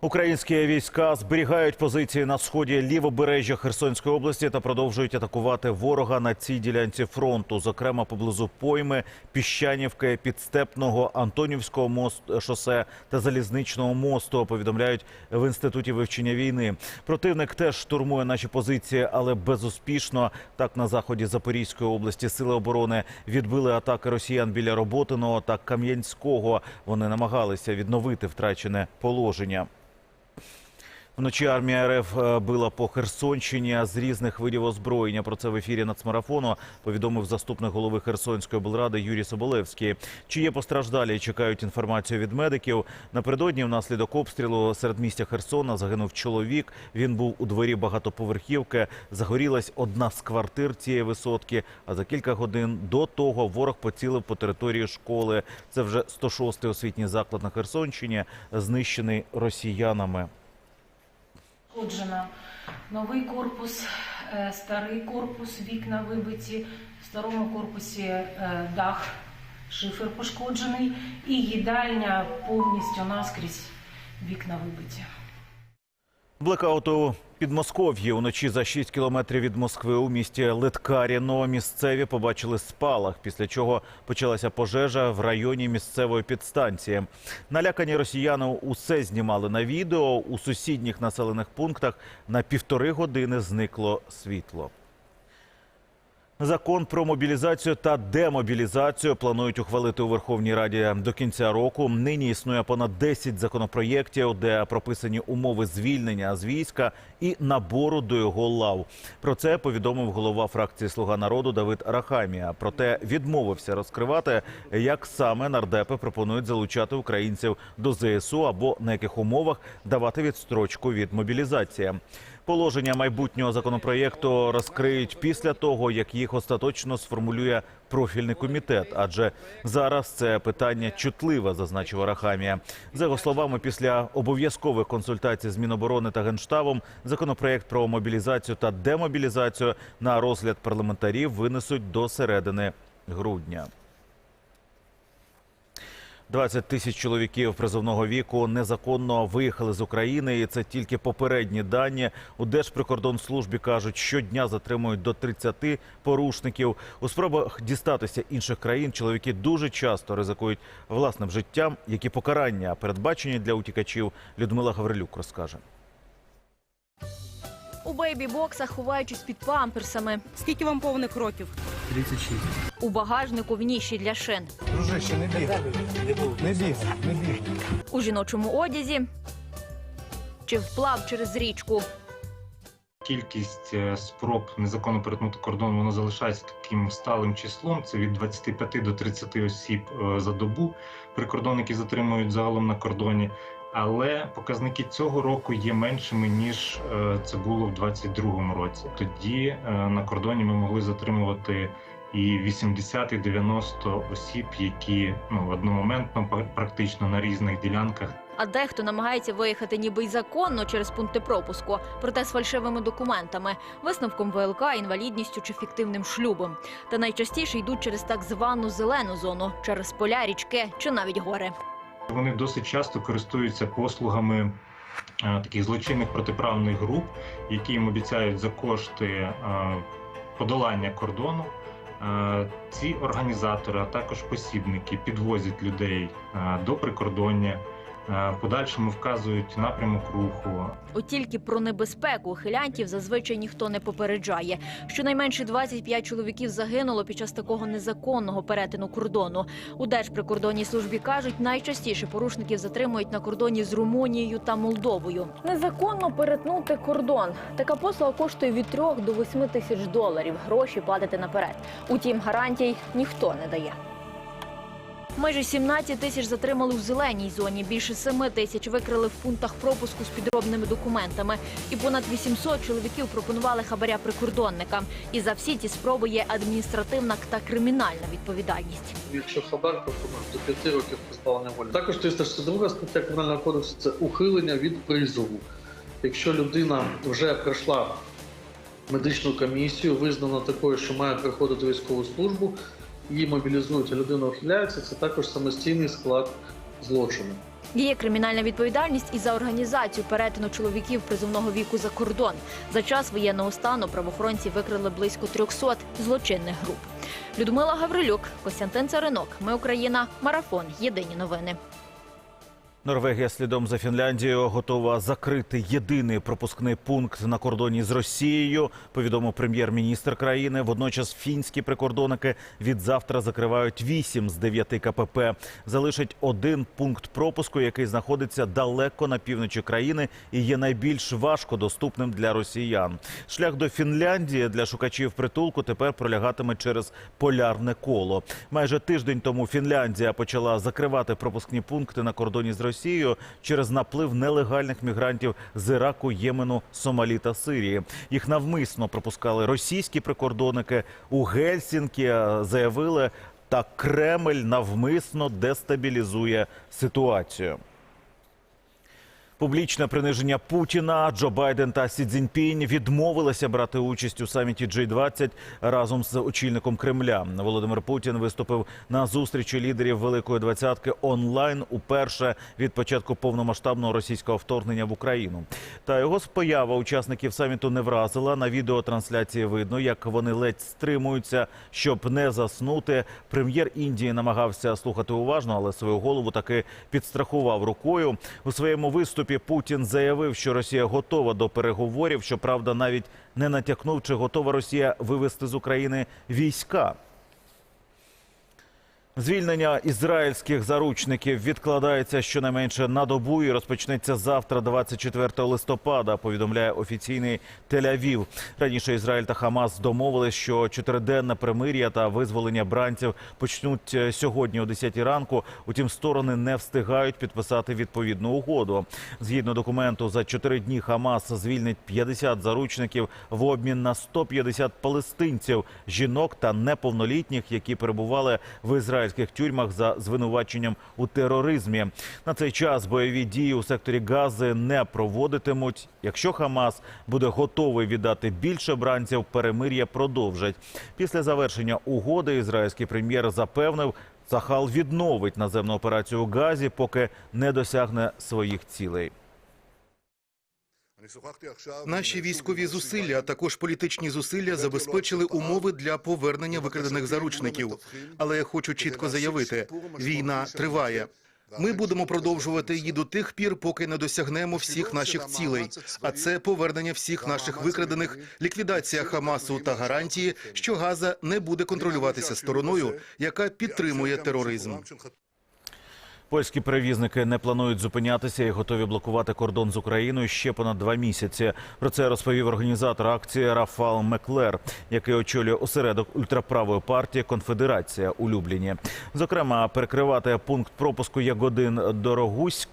Українські війська зберігають позиції на сході лівобережжя Херсонської області та продовжують атакувати ворога на цій ділянці фронту, зокрема поблизу пойми, Піщанівки, Підстепного, Антонівського мост шосе та залізничного мосту. Повідомляють в інституті вивчення війни. Противник теж штурмує наші позиції, але безуспішно. Так на заході Запорізької області сили оборони відбили атаки росіян біля Роботиного та Кам'янського. Вони намагалися відновити втрачене положення. Вночі армія РФ е, била по Херсонщині з різних видів озброєння. Про це в ефірі нацмарафону повідомив заступник голови Херсонської облради Юрій Соболевський. Чи є постраждалі? Чекають інформацію від медиків. Напередодні внаслідок обстрілу серед містя Херсона загинув чоловік. Він був у дворі багатоповерхівки. Загорілась одна з квартир цієї висотки. А за кілька годин до того ворог поцілив по території школи. Це вже 106-й освітній заклад на Херсонщині, знищений росіянами. Пошкоджено новий корпус, е, старий корпус, вікна вибиті, в старому корпусі е, дах, шифер пошкоджений. І їдальня повністю наскрізь вікна вибиті. Блекауту Підмосков'ї уночі за 6 кілометрів від Москви у місті Литкаріно місцеві побачили спалах, після чого почалася пожежа в районі місцевої підстанції. Налякані росіяни усе знімали на відео. У сусідніх населених пунктах на півтори години зникло світло. Закон про мобілізацію та демобілізацію планують ухвалити у Верховній Раді до кінця року. Нині існує понад 10 законопроєктів, де прописані умови звільнення з війська і набору до його лав. Про це повідомив голова фракції Слуга народу Давид Арахамія. Проте відмовився розкривати, як саме нардепи пропонують залучати українців до ЗСУ або на яких умовах давати відстрочку від мобілізації. Положення майбутнього законопроєкту розкриють після того, як їх остаточно сформулює профільний комітет. Адже зараз це питання чутливе, зазначив Арахамія. За його словами, після обов'язкових консультацій з Міноборони та Генштабом законопроєкт про мобілізацію та демобілізацію на розгляд парламентарів винесуть до середини грудня. 20 тисяч чоловіків призовного віку незаконно виїхали з України, і це тільки попередні дані. У Держприкордонслужбі кажуть, щодня затримують до 30 порушників. У спробах дістатися інших країн чоловіки дуже часто ризикують власним життям. Які покарання передбачені для утікачів, Людмила Гаврилюк розкаже. У бейбі-боксах, ховаючись під памперсами, Скільки вам повних років? 36. у багажнику в ніші для шин, Дружище, не бігай. Не бігай, не бігай. у жіночому одязі чи вплав через річку. Кількість е, спроб незаконно перетнути кордон воно залишається таким сталим числом. Це від 25 до 30 осіб е, за добу. Прикордонники затримують загалом на кордоні. Але показники цього року є меншими ніж е, це було в 2022 році. Тоді е, на кордоні ми могли затримувати і 80, і 90 осіб, які ну одномоментно пр- практично на різних ділянках А дехто намагається виїхати ніби й законно через пункти пропуску, проте з фальшивими документами, висновком ВЛК, інвалідністю чи фіктивним шлюбом. Та найчастіше йдуть через так звану зелену зону, через поля, річки чи навіть гори. Вони досить часто користуються послугами е, таких злочинних протиправних груп, які їм обіцяють за кошти е, подолання кордону. Е, Ці організатори, а також посібники підвозять людей до прикордоння, подальшому вказують напрямок руху, От тільки про небезпеку ухилянтів зазвичай ніхто не попереджає. Щонайменше 25 чоловіків загинуло під час такого незаконного перетину кордону. У Держприкордонній службі кажуть, найчастіше порушників затримують на кордоні з Румунією та Молдовою. Незаконно перетнути кордон. Така послуга коштує від 3 до 8 тисяч доларів. Гроші платити наперед. Утім, гарантій ніхто не дає. Майже 17 тисяч затримали у зеленій зоні. Більше 7 тисяч викрили в пунктах пропуску з підробними документами. І понад 800 чоловіків пропонували хабаря прикордонникам. І за всі ці спроби є адміністративна та кримінальна відповідальність. Якщо хабар, то до 5 років позбавлення волі. Також 362 стаття Кримінального кодексу це ухилення від призову. Якщо людина вже пройшла медичну комісію, визнана такою, що має приходити військову службу, її мобілізують, а людина це також самостійний склад злочину. Є кримінальна відповідальність і за організацію перетину чоловіків призовного віку за кордон. За час воєнного стану правоохоронці викрили близько 300 злочинних груп. Людмила Гаврилюк, Костянтин Царинок. Ми Україна. Марафон. Єдині новини. Норвегія слідом за Фінляндією готова закрити єдиний пропускний пункт на кордоні з Росією. Повідомив прем'єр-міністр країни. Водночас фінські прикордонники від завтра закривають 8 з 9 КПП. Залишать один пункт пропуску, який знаходиться далеко на півночі країни і є найбільш важко доступним для росіян. Шлях до Фінляндії для шукачів притулку тепер пролягатиме через полярне коло. Майже тиждень тому Фінляндія почала закривати пропускні пункти на кордоні з Росією через наплив нелегальних мігрантів з Іраку, Ємену, Сомалі та Сирії. Їх навмисно пропускали російські прикордонники у Гельсінкі. Заявили, та Кремль навмисно дестабілізує ситуацію. Публічне приниження Путіна, Джо Байден та Сі Цзіньпінь відмовилися брати участь у саміті G20 разом з очільником Кремля. Володимир Путін виступив на зустрічі лідерів Великої двадцятки онлайн уперше від початку повномасштабного російського вторгнення в Україну. Та його поява учасників саміту не вразила. На відеотрансляції видно, як вони ледь стримуються, щоб не заснути. Прем'єр Індії намагався слухати уважно, але свою голову таки підстрахував рукою. У своєму виступі Путін заявив, що Росія готова до переговорів. Щоправда, навіть не натякнув, чи готова Росія вивести з України війська. Звільнення ізраїльських заручників відкладається щонайменше на добу і розпочнеться завтра, 24 листопада. Повідомляє офіційний Тель-Авів. Раніше Ізраїль та Хамас домовились, що чотириденне примир'я та визволення бранців почнуть е, сьогодні о 10 ранку. Утім, сторони не встигають підписати відповідну угоду. Згідно документу, за чотири дні Хамас звільнить 50 заручників в обмін на 150 палестинців, жінок та неповнолітніх, які перебували в ізраїльських тюрмах за звинуваченням у тероризмі. На цей час бойові дії у секторі Гази не проводитимуть. Якщо Хамас буде готовий віддати більше бранців, перемир'я продовжать. Після завершення угоди ізраїльський прем'єр запевнив. Сахал відновить наземну операцію у Газі, поки не досягне своїх цілей. Наші військові зусилля, а також політичні зусилля забезпечили умови для повернення викрадених заручників. Але я хочу чітко заявити: війна триває. Ми будемо продовжувати її до тих пір, поки не досягнемо всіх наших цілей. А це повернення всіх наших викрадених, ліквідація Хамасу та гарантії, що Газа не буде контролюватися стороною, яка підтримує тероризм. Польські перевізники не планують зупинятися і готові блокувати кордон з Україною ще понад два місяці. Про це розповів організатор акції Рафал Меклер, який очолює осередок ультраправої партії Конфедерація у Любліні. Зокрема, перекривати пункт пропуску Ягодин Дорогуськ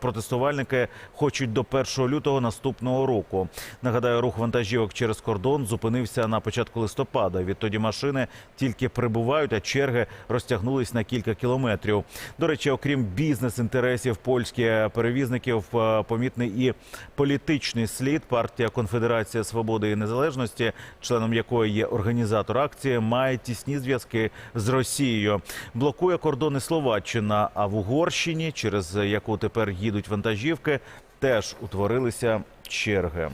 протестувальники хочуть до 1 лютого наступного року. Нагадаю, рух вантажівок через кордон зупинився на початку листопада. Відтоді машини тільки прибувають, а черги розтягнулись на кілька кілометрів. До речі, окрім бізнес-інтересів польських перевізників, е, помітний і політичний слід. Партія Конфедерація свободи і незалежності, членом якої є організатор акції, має тісні зв'язки з Росією. Блокує кордони Словаччина. А в Угорщині, через яку тепер їдуть вантажівки, теж утворилися черги.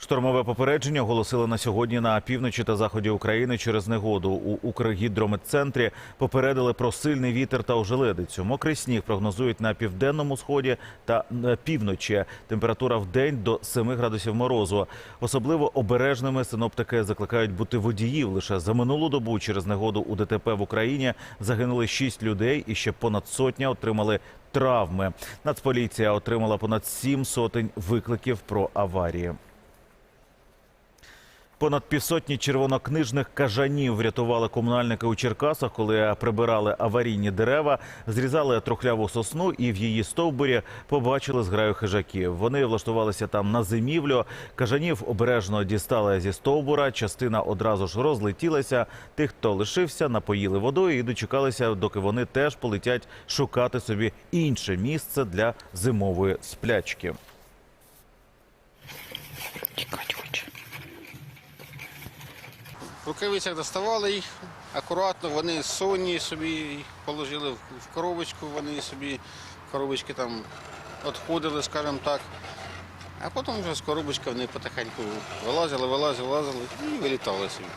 Штормове попередження оголосили на сьогодні на півночі та заході України через негоду. У Укргідрометцентрі попередили про сильний вітер та ожеледицю. Мокрий сніг прогнозують на південному сході та на півночі. Температура в день до 7 градусів морозу. Особливо обережними синоптики закликають бути водіїв. Лише за минулу добу через негоду у ДТП в Україні загинули 6 людей і ще понад сотня отримали травми. Нацполіція отримала понад 7 сотень викликів про аварії. Понад півсотні червонокнижних кажанів врятували комунальники у Черкасах, коли прибирали аварійні дерева, зрізали трухляву сосну і в її стовбурі побачили зграю хижаків. Вони влаштувалися там на зимівлю. Кажанів обережно дістали зі стовбура. Частина одразу ж розлетілася. Тих, хто лишився, напоїли водою і дочекалися, доки вони теж полетять шукати собі інше місце для зимової сплячки. В рукавицях доставали їх, акуратно, вони сонні собі положили в коробочку, вони собі коробочки там відходили, скажімо так. А потім вже з коробочки вони потихеньку вилазили, вилазили, вилазили і вилітали собі.